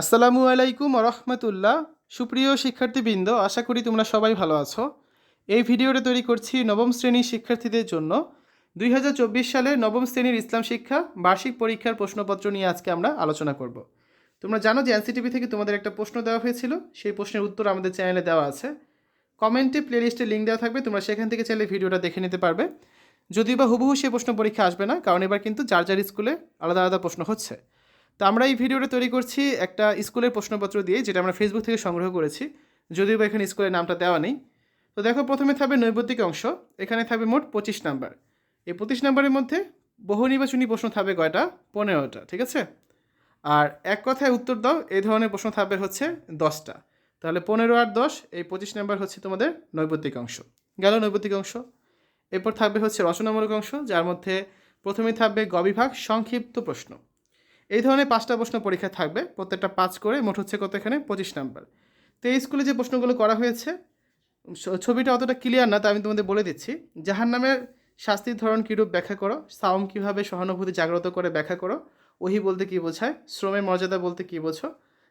আসসালামু আলাইকুম রহমতুল্লাহ। সুপ্রিয় শিক্ষার্থীবৃন্দ, আশা করি তোমরা সবাই ভালো আছো। এই ভিডিওটা তৈরি করছি নবম শ্রেণির শিক্ষার্থীদের জন্য। দুই হাজার চব্বিশ সালে নবম শ্রেণির ইসলাম শিক্ষা বার্ষিক পরীক্ষার প্রশ্নপত্র নিয়ে আজকে আমরা আলোচনা করব। তোমরা জানো যে এনসিটিভি থেকে তোমাদের একটা প্রশ্ন দেওয়া হয়েছিল, সেই প্রশ্নের উত্তর আমাদের চ্যানেলে দেওয়া আছে। কমেন্টে প্লেলিস্টে লিঙ্ক দেওয়া থাকবে, তোমরা সেখান থেকে চাইলে ভিডিওটা দেখে নিতে পারবে। যদিও বা হুবহু সেই প্রশ্ন পরীক্ষা আসবে না, কারণ এবার কিন্তু যার যার স্কুলে আলাদা আলাদা প্রশ্ন হচ্ছে। তো আমরা এই ভিডিওটা তৈরি করছি একটা স্কুলের প্রশ্নপত্র দিয়ে, যেটা আমরা ফেসবুক থেকে সংগ্রহ করেছি। যদিও বা এখানে স্কুলের নামটা দেওয়া নেই। তো দেখো, প্রথমে থাকবে নৈবতিক অংশ, এখানে থাকবে মোট পঁচিশ নাম্বার। এই পঁচিশ নাম্বারের মধ্যে বহু নির্বাচনী প্রশ্ন থাকবে কয়টা? পনেরোটা, ঠিক আছে? আর এক কথায় উত্তর দাও এই ধরনের প্রশ্ন থাকবে হচ্ছে দশটা। তাহলে পনেরো আর দশ, এই পঁচিশ নাম্বার হচ্ছে তোমাদের নৈবতিক অংশ। গেল নৈবতিক অংশ। এরপর থাকবে হচ্ছে রচনামূলক অংশ, যার মধ্যে প্রথমেই থাকবে গবিভাগ, সংক্ষিপ্ত প্রশ্ন। এই ধরনের পাঁচটা প্রশ্ন পরীক্ষা থাকবে। প্রত্যেকটা পাঁচ করে মোট হচ্ছে কত এখানে? পঁচিশ নাম্বার। তো এই স্কুলে যে প্রশ্নগুলো করা হয়েছে ছবিটা অতটা ক্লিয়ার না, তা আমি তোমাদের বলে দিচ্ছি। জাহান নামের শাস্তির ধরন কীরূপ ব্যাখ্যা করো? সাওম কীভাবে সহানুভূতি জাগ্রত করে ব্যাখ্যা করো? ওহি বলতে কী বোঝায়? শ্রমের মর্যাদা বলতে কী বোঝো?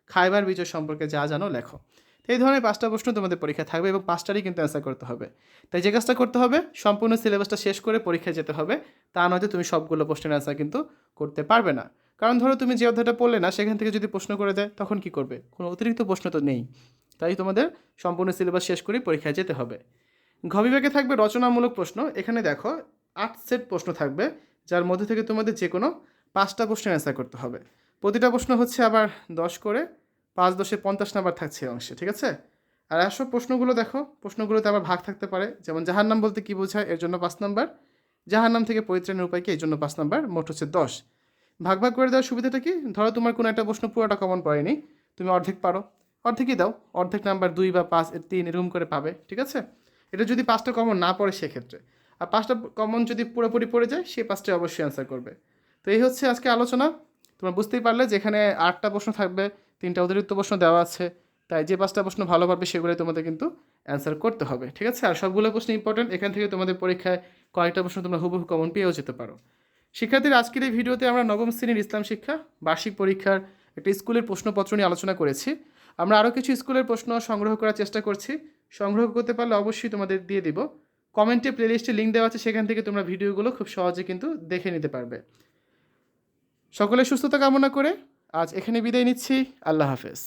খাইবার বিজয় সম্পর্কে যা জানো লেখো। তো এই ধরনের পাঁচটা প্রশ্ন তোমাদের পরীক্ষা থাকবে এবং পাঁচটারই কিন্তু অ্যান্সার করতে হবে। তাই যে কাজটা করতে হবে, সম্পূর্ণ সিলেবাসটা শেষ করে পরীক্ষায় যেতে হবে। তা নয়তো তুমি সবগুলো প্রশ্নের অ্যান্সার কিন্তু করতে পারবে না। কারণ ধরো তুমি যে অধ্যায়টা পড়লে না, সেখান থেকে যদি প্রশ্ন করে দেয়, তখন কি করবে? কোনো অতিরিক্ত প্রশ্ন তো নেই। তাই তোমাদের সম্পূর্ণ সিলেবাস শেষ করে পরীক্ষায় যেতে হবে। ঘ থাকবে রচনামূলক প্রশ্ন। এখানে দেখো, আট সেট প্রশ্ন থাকবে, যার মধ্যে থেকে তোমাদের যে কোনো পাঁচটা প্রশ্নের অ্যান্সার করতে হবে। প্রতিটা প্রশ্ন হচ্ছে আবার দশ করে, পাঁচ দশে পঞ্চাশ নাম্বার থাকছে অংশে, ঠিক আছে? আর আসো প্রশ্নগুলো দেখো। প্রশ্নগুলোতে আবার ভাগ থাকতে পারে। যেমন জাহার নাম বলতে কী বোঝায়? এর জন্য পাঁচ নাম্বার। জাহার নাম থেকে পরিত্রাণের উপায় কি? এর জন্য পাঁচ নাম্বার। মোট হচ্ছে দশ। ভাগ ভাগ করে দেওয়ার সুবিধাটা কি? ধরো তোমার কোনো একটা প্রশ্ন পুরোটা কমন পড়েনি, তুমি অর্ধেক পারো। অর্ধেকই দাও, অর্ধেক নাম্বার দুই বা পাঁচ তিন এরকম করে পাবে, ঠিক আছে? এটা যদি পাঁচটা কমন না পড়ে সেক্ষেত্রে। আর পাঁচটা কমন যদি পুরোপুরি পড়ে যায়, সে পাঁচটা অবশ্যই অ্যান্সার করবে। তো এই হচ্ছে আজকে আলোচনা। তোমরা বুঝতেই পারলে যেখানে আটটা প্রশ্ন থাকবে, তিনটা অতিরিক্ত প্রশ্ন দেওয়া আছে। তাই যে পাঁচটা প্রশ্ন ভালো পারবে সেগুলো তোমাদের কিন্তু অ্যান্সার করতে হবে, ঠিক আছে? আর সবগুলো প্রশ্ন ইম্পর্টেন্ট এখান থেকে তোমাদের পরীক্ষায় কয়েকটা প্রশ্ন তোমরা হুবহু কমন পেয়েও যেতে পারো। শিক্ষার্থীর আজকের এই ভিডিওতে আমরা নবম শ্রেণির ইসলাম শিক্ষা বার্ষিক পরীক্ষার একটা স্কুলের প্রশ্নপত্র নিয়ে আলোচনা করেছি। আমরা আরও কিছু স্কুলের প্রশ্ন সংগ্রহ করার চেষ্টা করছি। সংগ্রহ করতে পারলে অবশ্যই তোমাদের দিয়ে দিব। কমেন্টে প্লেলিস্টে লিঙ্ক দেওয়া আছে, সেখান থেকে তোমরা ভিডিওগুলো খুব সহজে কিন্তু দেখে নিতে পারবে। সকলের সুস্থতা কামনা করে আজ এখানে বিদায় নিচ্ছি। আল্লাহ হাফেজ।